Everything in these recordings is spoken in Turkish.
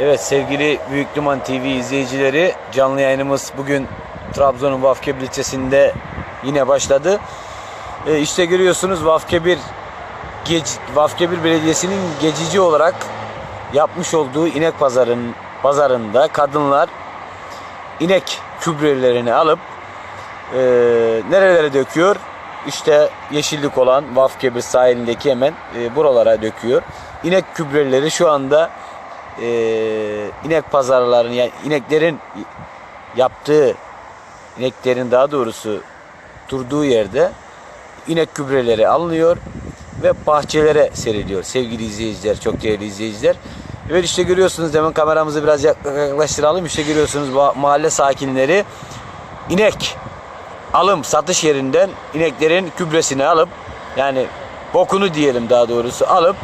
Evet sevgili Büyük Duman TV izleyicileri canlı yayınımız bugün Trabzon'un Vafkebir ilçesinde yine başladı. E, işte görüyorsunuz Vafkebir Gec Vafkebir Belediyesi'nin geçici olarak yapmış olduğu inek pazarın pazarında kadınlar inek kübrelerini alıp e, nerelere döküyor? İşte yeşillik olan Vafkebir sahilindeki hemen e, buralara döküyor. İnek kübreleri şu anda e, inek pazarlarının yani ineklerin yaptığı ineklerin daha doğrusu durduğu yerde inek gübreleri alınıyor ve bahçelere seriliyor sevgili izleyiciler çok değerli izleyiciler. Evet işte görüyorsunuz hemen kameramızı biraz yaklaştıralım işte görüyorsunuz ma- mahalle sakinleri inek alım satış yerinden ineklerin gübresini alıp yani bokunu diyelim daha doğrusu alıp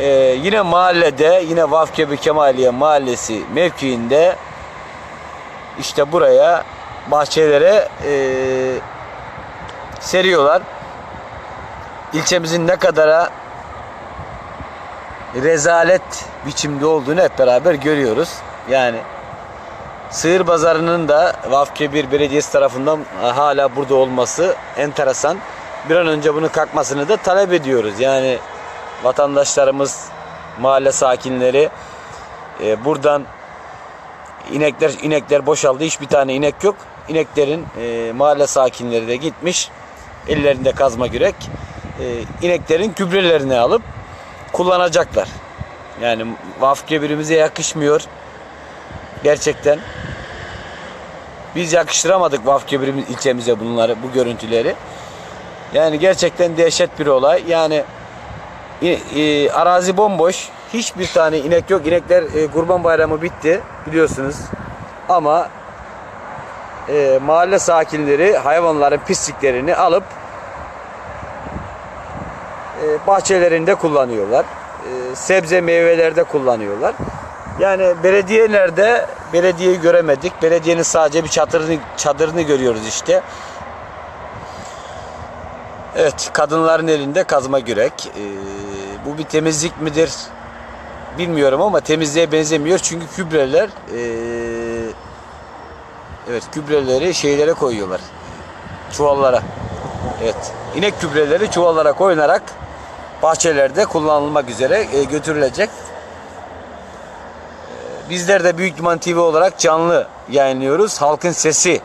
ee, yine mahallede yine Vafkebi Kemaliye Mahallesi mevkiinde işte buraya bahçelere e, seriyorlar. İlçemizin ne kadara rezalet biçimde olduğunu hep beraber görüyoruz. Yani Sığır Pazarı'nın da Vafkebir Belediyesi tarafından hala burada olması enteresan. Bir an önce bunun kalkmasını da talep ediyoruz. Yani vatandaşlarımız, mahalle sakinleri e, buradan inekler inekler boşaldı. Hiçbir tane inek yok. İneklerin e, mahalle sakinleri de gitmiş. Ellerinde kazma gürek. E, ineklerin gübrelerini alıp kullanacaklar. Yani vafke birimize yakışmıyor. Gerçekten. Biz yakıştıramadık birimiz ilçemize bunları, bu görüntüleri. Yani gerçekten dehşet bir olay. Yani e, arazi bomboş. Hiçbir tane inek yok. İnekler e, kurban bayramı bitti biliyorsunuz. Ama e, mahalle sakinleri hayvanların pisliklerini alıp e, bahçelerinde kullanıyorlar. E, sebze meyvelerde kullanıyorlar. Yani belediyelerde belediyeyi göremedik. Belediyenin sadece bir çadırını, çadırını görüyoruz işte. Evet, kadınların elinde kazma gürek. Ee, bu bir temizlik midir bilmiyorum ama temizliğe benzemiyor. Çünkü kübreler ee, evet kübreleri şeylere koyuyorlar. Çuvallara. Evet. İnek kübreleri çuvallara koyularak bahçelerde kullanılmak üzere ee, götürülecek. Ee, Bizler de Büyük Duman olarak canlı yayınlıyoruz. Halkın sesi si-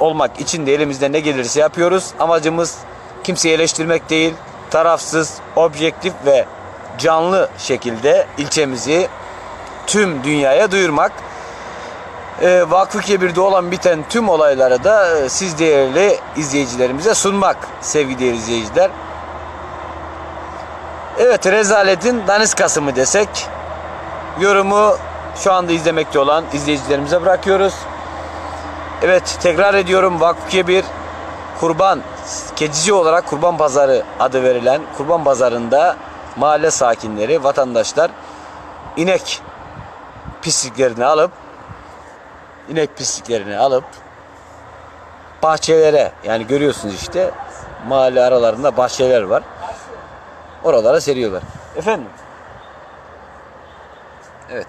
olmak için de elimizden ne gelirse yapıyoruz. Amacımız kimseyi eleştirmek değil, tarafsız, objektif ve canlı şekilde ilçemizi tüm dünyaya duyurmak. E, Vakfı Kebir'de olan biten tüm olayları da e, siz değerli izleyicilerimize sunmak sevgili izleyiciler. Evet rezaletin daniskası mı desek yorumu şu anda izlemekte olan izleyicilerimize bırakıyoruz. Evet tekrar ediyorum Vakfı Kebir kurban keçici olarak kurban pazarı adı verilen kurban pazarında mahalle sakinleri vatandaşlar inek pisliklerini alıp inek pisliklerini alıp bahçelere yani görüyorsunuz işte mahalle aralarında bahçeler var. Oralara seriyorlar. Efendim? Evet.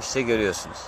İşte görüyorsunuz.